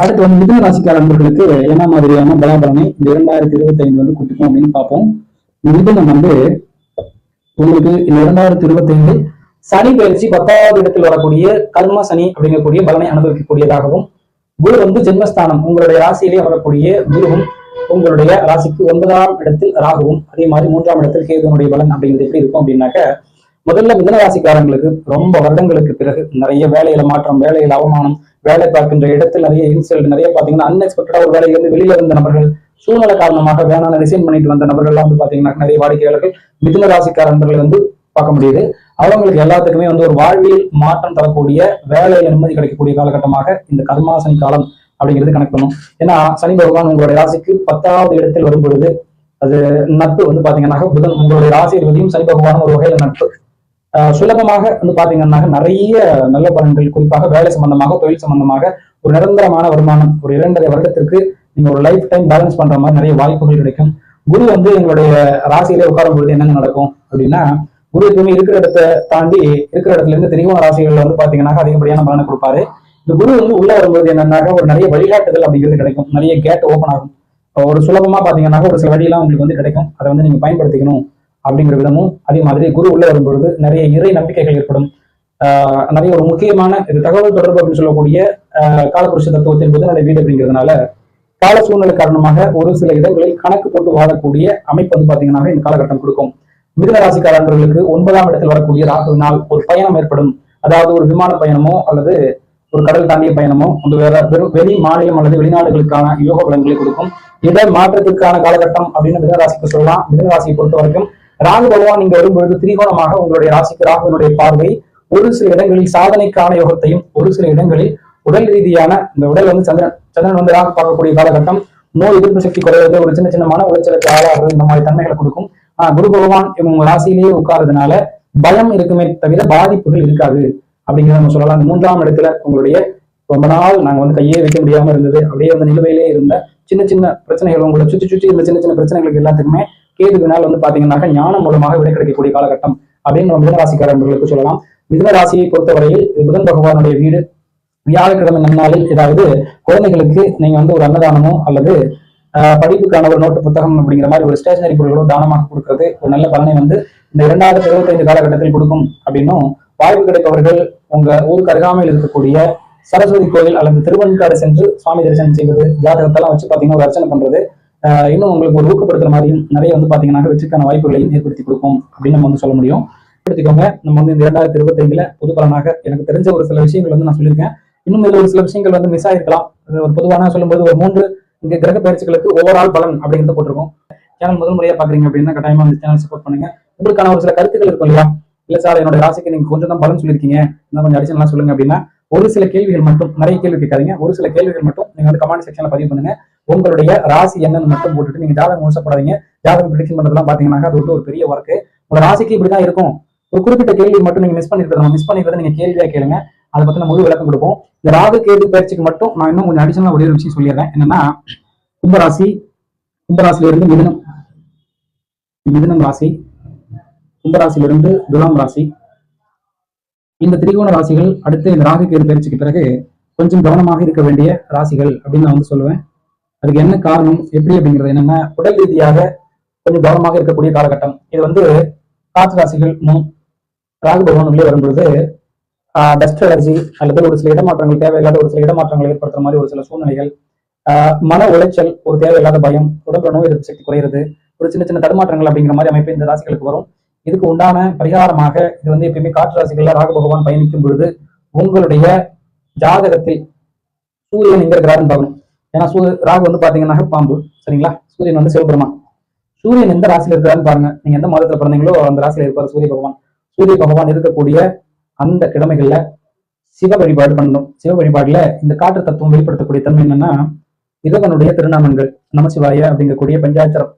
அடுத்து வந்து மிதுன ராசிக்கார நண்பர்களுக்கு என்ன மாதிரியான பலாபலனை இந்த இரண்டாயிரத்தி இருபத்தி ஐந்து வந்து கொடுக்கும் அப்படின்னு பார்ப்போம். மிதுனம் வந்து உங்களுக்கு இந்த இரண்டாயிரத்தி இருபத்தி ஐந்து சனி பயிற்சி பத்தாவது இடத்தில் வரக்கூடிய கர்ம சனி அப்படிங்கக்கூடிய பலனை அனுபவிக்கக்கூடியதாகவும் குரு வந்து ஜென்மஸ்தானம் உங்களுடைய ராசியிலே வரக்கூடிய குருவும் உங்களுடைய ராசிக்கு ஒன்பதாம் இடத்தில் ராகுவும் அதே மாதிரி மூன்றாம் இடத்தில் கேதுவனுடைய பலன் அப்படிங்கிறது எப்படி இருக்கும் அப்படின்னாக்க முதல்ல மிதனராசிக்காரங்களுக்கு ரொம்ப வருடங்களுக்கு பிறகு நிறைய வேலையில மாற்றம் வேலையில அவமானம் வேலை பார்க்கின்ற இடத்தில் நிறைய இன்சல்ட் நிறைய பாத்தீங்கன்னா அன்எக்ஸ்பெக்டடா ஒரு வேலையில இருந்து வெளியில இருந்த நபர்கள் சூழ்நிலை காரணமாக வேணாம் ரிசைன் பண்ணிட்டு வந்த நபர்கள்லாம் வந்து பாத்தீங்கன்னா நிறைய வாடிக்கையாளர்கள் மிதுன ராசிக்காரர்களை வந்து பார்க்க முடியுது. அவங்களுக்கு எல்லாத்துக்குமே வந்து ஒரு வாழ்வியல் மாற்றம் தரக்கூடிய வேலையில நிம்மதி கிடைக்கக்கூடிய காலகட்டமாக இந்த கர்மாசனி காலம் அப்படிங்கிறது கணக்கு பண்ணும். ஏன்னா சனி பகவான் உங்களுடைய ராசிக்கு பத்தாவது இடத்தில் வரும் பொழுது அது நட்பு வந்து பாத்தீங்கன்னா புதன் உங்களுடைய ராசி அதிபதியும் சனி பகவான் ஒரு வகையில நட்பு. சுலபமாக வந்து பாத்தீங்கன்னா நிறைய நல்ல பலன்கள் குறிப்பாக வேலை சம்பந்தமாக தொழில் சம்பந்தமாக ஒரு நிரந்தரமான வருமானம் ஒரு இரண்டரை வருடத்திற்கு நீங்க ஒரு லைஃப் டைம் பேலன்ஸ் பண்ற மாதிரி நிறைய வாய்ப்புகள் கிடைக்கும். குரு வந்து எங்களுடைய ராசியிலே உட்காரும் பொழுது என்னங்க நடக்கும் அப்படின்னா குரு எப்பவுமே இருக்கிற இடத்தை தாண்டி இருக்கிற இடத்துல இருந்து திரிகோண ராசிகள்ல வந்து பாத்தீங்கன்னா அதிகப்படியான பலனை கொடுப்பாரு. இந்த குரு வந்து உள்ள வரும்போது என்னன்னாக்க ஒரு நிறைய வழிகாட்டுதல் அப்படிங்கிறது கிடைக்கும். நிறைய கேட் ஓப்பன் ஆகும். ஒரு சுலபமா பாத்தீங்கன்னா ஒரு சில வழியெல்லாம் உங்களுக்கு வந்து கிடைக்கும். அதை வந்து நீங்க பயன்படுத்திக்கணும். அப்படிங்கிற விதமும் அதே மாதிரி குரு உள்ள வரும்பொழுது நிறைய இறை நம்பிக்கைகள் ஏற்படும். ஆஹ் நிறைய ஒரு முக்கியமான இது தகவல் தொடர்பு அப்படின்னு சொல்லக்கூடிய ஆஹ் காலபுருஷ தத்துவத்தின் புதனுடைய வீடு அப்படிங்கிறதுனால கால சூழ்நிலை காரணமாக ஒரு சில இடங்களில் கணக்கு போட்டு வாழக்கூடிய அமைப்பு வந்து பாத்தீங்கன்னா இந்த காலகட்டம் கொடுக்கும். மிதுன ராசிக்காரர்களுக்கு ஒன்பதாம் இடத்தில் வரக்கூடிய ராகுவினால் ஒரு பயணம் ஏற்படும். அதாவது ஒரு விமான பயணமோ அல்லது ஒரு கடல் தாண்டிய பயணமோ வந்து வேற வெறும் வெளி மாநிலம் அல்லது வெளிநாடுகளுக்கான யோக பலன்களை கொடுக்கும். இட மாற்றத்திற்கான காலகட்டம் அப்படின்னு மிதனராசிக்கு சொல்லலாம். மிதனராசியை பொறுத்த வரைக்கும் ராகு பகவான் இங்க வரும்பொழுது திரிகோணமாக உங்களுடைய ராசிக்கு ராகுனுடைய பார்வை ஒரு சில இடங்களில் சாதனைக்கான யோகத்தையும் ஒரு சில இடங்களில் உடல் ரீதியான இந்த உடல் வந்து சந்திரன் சந்திரன் வந்து ராகு பார்க்கக்கூடிய காலகட்டம். நோய் எதிர்ப்பு சக்தி குறைவது ஒரு சின்ன சின்னமான உளைச்சலுக்கு ஆளாகிறது இந்த மாதிரி தன்மைகளை கொடுக்கும். ஆஹ் குரு பகவான் உங்க ராசியிலேயே உட்கார்றதுனால பயம் இருக்குமே தவிர பாதிப்புகள் இருக்காது அப்படிங்கிறத நம்ம சொல்லலாம். இந்த மூன்றாம் இடத்துல உங்களுடைய ரொம்ப நாள் நாங்க வந்து கையே வைக்க முடியாம இருந்தது. அப்படியே அந்த நிலுவையிலே இருந்த சின்ன சின்ன பிரச்சனைகள் உங்களை சுற்றி சுற்றி இருந்த சின்ன சின்ன பிரச்சனைகளுக்கு எல்லாத்துக்குமே கேதுவினால் வந்து பாத்தீங்கன்னாக்க ஞானம் மூலமாக விடை கிடைக்கக்கூடிய காலகட்டம் அப்படின்னு நம்ம மிதன சொல்லலாம். மிதனராசியை பொறுத்தவரையில் புதன் பகவானுடைய வீடு வியாழக்கிழமை நன்னாளில் ஏதாவது குழந்தைகளுக்கு நீங்க வந்து ஒரு அன்னதானமோ அல்லது படிப்புக்கான ஒரு நோட்டு புத்தகம் அப்படிங்கிற மாதிரி ஒரு ஸ்டேஷனரி பொருள்களோ தானமாக கொடுக்கறது ஒரு நல்ல பலனை வந்து இந்த இரண்டாயிரத்தி இருபத்தைந்து காலகட்டத்தில் கொடுக்கும் அப்படின்னும் வாய்ப்பு கிடைப்பவர்கள் உங்க ஊருக்கு அருகாமையில் இருக்கக்கூடிய சரஸ்வதி கோயில் அல்லது திருவன்காடு சென்று சுவாமி தரிசனம் செய்வது ஜாதகத்தெல்லாம் வச்சு பாத்தீங்கன்னா ஒரு அர்ச்சனை பண்றது இன்னும் உங்களுக்கு ஒரு ஊக்கப்படுத்துற மாதிரியும் நிறைய வந்து பாத்தீங்கன்னா வெற்றிக்கான வாய்ப்புகளையும் ஏற்படுத்தி கொடுக்கும் அப்படின்னு நம்ம வந்து சொல்ல முடியும். எடுத்துக்கோங்க நம்ம வந்து இந்த இரண்டாயிரத்தி இருபத்தைந்துல பொது பலனாக எனக்கு தெரிஞ்ச ஒரு சில விஷயங்கள் வந்து நான் சொல்லியிருக்கேன். இன்னும் இதுல ஒரு சில விஷயங்கள் வந்து மிஸ் ஆயிருக்கலாம். ஒரு பொதுவான சொல்லும்போது ஒரு மூன்று இங்க கிரக பயிற்சிகளுக்கு ஓவரால் பலன் அப்படிங்கிறத போட்டிருக்கோம். சேனல் முதல் முறையா பாக்குறீங்க அப்படின்னா கட்டாயமா இந்த சேனல் சப்போர்ட் பண்ணுங்க. உங்களுக்கான ஒரு சில கருத்துக்கள் இருக்கும் இல்லையா? இல்ல சார் என்னோட ராசிக்கு நீங்க கொஞ்சம் தான் பலன் சொல்லியிருக்கீங்க. இன்னும் கொஞ்சம் அடிஷனலா சொல்லுங்க அப்படின்னா ஒரு சில கேள்விகள் மட்டும் நிறைய கேள்வி கேட்காதீங்க. ஒரு சில கேள்விகள் மட்டும் நீங்க வந்து கமெண்ட் செக்ஷன்ல பதிவு பண்ணுங்க. உங்களுடைய ராசி என்னன்னு மட்டும் போட்டுட்டு நீங்க ஜாதகம் மோசப்படாதீங்க ஜாதகம் ப்ரிடிக்ஷன் பண்றதுலாம் பாத்தீங்கன்னா அது வந்து ஒரு பெரிய ஒர்க்கு உங்க ராசிக்கு இப்படிதான் இருக்கும். ஒரு குறிப்பிட்ட கேள்வி மட்டும் நீங்க மிஸ் பண்ணிருக்கிறத? மிஸ் பண்ணிக்கிறத நீங்க கேள்வியா கேளுங்க. அதை பத்தின முழு விளக்கம் கொடுப்போம். இந்த ராகு கேது பயிற்சிக்கு மட்டும் நான் இன்னும் கொஞ்சம் அடிஷனலா ஒரே ஒரு விஷயம் சொல்லிடுறேன். என்னன்னா கும்பராசி கும்பராசில இருந்து மிதனம். மிதனம் ராசி கும்பராசியிலிருந்து துலாம் ராசி. இந்த திரிகோண ராசிகள் அடுத்து இந்த ராகு கேது பயிற்சிக்கு பிறகு கொஞ்சம் கவனமாக இருக்க வேண்டிய ராசிகள் அப்படின்னு நான் வந்து சொல்லுவேன். அதுக்கு என்ன காரணம் எப்படி அப்படிங்கிறது என்னன்னா உடல் ரீதியாக கொஞ்சம் கவனமாக இருக்கக்கூடிய காலகட்டம். இது வந்து காற்று ராசிகள் ராகு பகவான் உள்ளே வரும்பொழுது டஸ்ட் அலர்ஜி அல்லது ஒரு சில இடமாற்றங்கள் தேவையில்லாத ஒரு சில இடமாற்றங்களை ஏற்படுத்துற மாதிரி ஒரு சில சூழ்நிலைகள். ஆஹ் மன உளைச்சல் ஒரு தேவையில்லாத பயம் உடம்புல நோய் எதிர்ப்பு சக்தி குறையிறது ஒரு சின்ன சின்ன தடுமாற்றங்கள் அப்படிங்கிற மாதிரி அமைப்பு இந்த ராசிகளுக்கு வரும். இதுக்கு உண்டான பரிகாரமாக இது வந்து எப்பயுமே காற்று ராசிகள்ல ராகு பகவான் பயணிக்கும் பொழுது உங்களுடைய ஜாதகத்தில் சூரியன் எங்க இருக்கிறாருன்னு பார்க்கணும். ஏன்னா சூ ராகு வந்து பாத்தீங்கன்னா பாம்பு சரிங்களா? சூரியன் வந்து சிவபெருமான். சூரியன் எந்த ராசியில இருக்கிறான்னு பாருங்க. நீங்க எந்த மாதத்துல பிறந்தீங்களோ அந்த ராசியில இருப்பார் சூரிய பகவான். சூரிய பகவான் இருக்கக்கூடிய அந்த கிழமைகள்ல சிவ வழிபாடு பண்ணணும். சிவ வழிபாடுல இந்த காற்று தத்துவம் வெளிப்படுத்தக்கூடிய தன்மை என்னன்னா இறைவனுடைய திருநாமங்கள் நமசிவாய அப்படிங்கக்கூடிய பஞ்சாட்சரம்.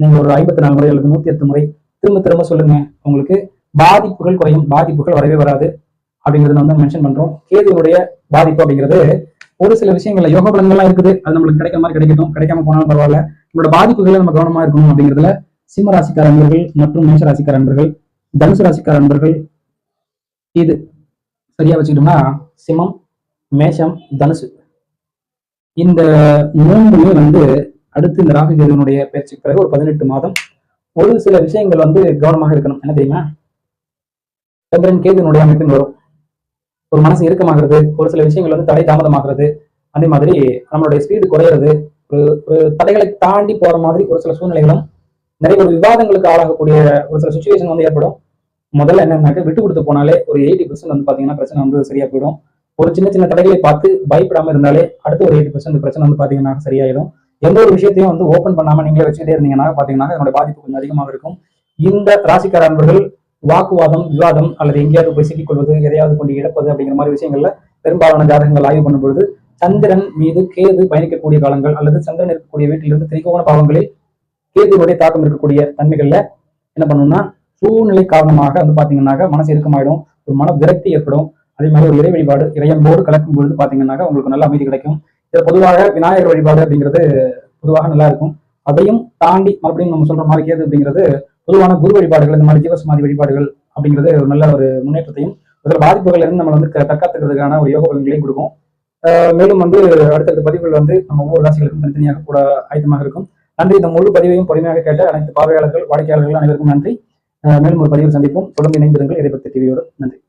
நீங்க ஒரு ஐம்பத்தி நாலு முறை அல்லது நூத்தி எட்டு முறை திரும்ப திரும்ப சொல்லுங்க. உங்களுக்கு பாதிப்புகள் குறையும். பாதிப்புகள் வரவே வராது. அப்படிங்கறத வந்து மென்ஷன் பண்றோம். கேதுனுடைய பாதிப்பு அப்படிங்கிறது ஒரு சில விஷயங்கள்ல யோக பலன்கள்லாம் இருக்குது. அது நம்மளுக்கு கிடைக்கிற மாதிரி கிடைக்கட்டும். கிடைக்காம போனாலும் பரவாயில்ல. நம்மளோட பாதிப்புகளை நம்ம கவனமா இருக்கணும் அப்படிங்கிறதுல சிம்ம ராசிக்கார அன்பர்கள் மற்றும் மேஷ ராசிக்கார அன்பர்கள் தனுசு ராசிக்கார அன்பர்கள் இது சரியா வச்சுக்கிட்டோம்னா சிம்மம் மேஷம் தனுசு. இந்த மூணுமே வந்து அடுத்து இந்த ராகு கேதுவனுடைய பேச்சுக்கு பிறகு ஒரு பதினெட்டு மாதம் ஒரு சில விஷயங்கள் வந்து கவனமாக இருக்கணும். என்ன தெரியுமா? சந்திரன் கேதுவனுடைய அமைப்பின் வரும். ஒரு மனசு இறுக்கமாகிறது ஒரு சில விஷயங்கள் வந்து தடை தாமதமாகிறது. அதே மாதிரி நம்மளுடைய ஸ்பீடு குறையிறது. ஒரு ஒரு தடைகளை தாண்டி போற மாதிரி ஒரு சில சூழ்நிலைகளும் நிறைய ஒரு விவாதங்களுக்கு ஆளாகக்கூடிய ஒரு சில சுச்சுவேஷன் வந்து ஏற்படும். முதல்ல என்னன்னாக்க விட்டு கொடுத்து போனாலே ஒரு எயிட்டி பர்சன்ட் வந்து பாத்தீங்கன்னா பிரச்சனை வந்து சரியா போயிடும். ஒரு சின்ன சின்ன தடைகளை பார்த்து பயப்படாம இருந்தாலே அடுத்த ஒரு எயிட்டி பர்சன்ட் பிரச்சனை வந்து பாத்தீங்கன்னா சரியாயிடும். எந்த ஒரு விஷயத்தையும் வந்து ஓப்பன் பண்ணாம நீங்களே வச்சுக்கிட்டே இருந்தீங்கன்னா பாத்தீங்கன்னா என்னோட பாதிப்பு கொஞ்சம் அதிகமாக இருக்கும். இந்த ராசிக்கார அன்பர்கள் வாக்குவாதம் விவாதம் அல்லது எங்கேயாவது போய் சிக்கிக்கொள்வது எதையாவது கொண்டு இழப்பது அப்படிங்கிற மாதிரி விஷயங்கள்ல பெரும்பாலான ஜாதகங்கள் ஆய்வு பண்ணும்பொழுது சந்திரன் மீது கேது பயணிக்கக்கூடிய காலங்கள் அல்லது சந்திரன் இருக்கக்கூடிய வீட்டிலிருந்து திரிகோண பாவங்களில் கேதுவுடைய தாக்கம் இருக்கக்கூடிய தன்மைகள்ல என்ன பண்ணணும்னா சூழ்நிலை காரணமாக வந்து பாத்தீங்கன்னாக்க மனசு இறுக்கமாயிடும் ஒரு மன விரக்தி ஏற்படும். அதே மாதிரி ஒரு இறை வழிபாடு இறையன்போடு கலக்கும் பொழுது பாத்தீங்கன்னாக்க உங்களுக்கு நல்ல அமைதி கிடைக்கும். இதை பொதுவாக விநாயகர் வழிபாடு அப்படிங்கிறது பொதுவாக நல்லா இருக்கும். அதையும் தாண்டி மறுபடியும் நம்ம சொல்ற மாதிரி கேது அப்படிங்கிறது பொதுவான குரு வழிபாடுகள் இந்த மாதிரி ஜீவசமாதி வழிபாடுகள் அப்படிங்கிறது ஒரு நல்ல ஒரு முன்னேற்றத்தையும் அதில் பாதிப்புகள் இருந்து நம்ம வந்து க- தற்காத்துக்கிறதுக்கான ஒரு யோக பலன்களையும் கொடுக்கும். ஆஹ் மேலும் வந்து அடுத்தடுத்த பதிவுகள் வந்து நம்ம ஒவ்வொரு ராசிகளுக்கும் தனித்தனியாக கூட ஆயத்தமாக இருக்கும். நன்றி. இந்த முழு பதிவையும் பொறுமையாக கேட்ட அனைத்து பார்வையாளர்கள் வாடிக்கையாளர்கள் அனைவருக்கும் நன்றி. மேலும் ஒரு பதிவில் சந்திப்போம். தொடர்ந்து இணைந்திருங்கள். இறைபக்தி டிவியோடு நன்றி.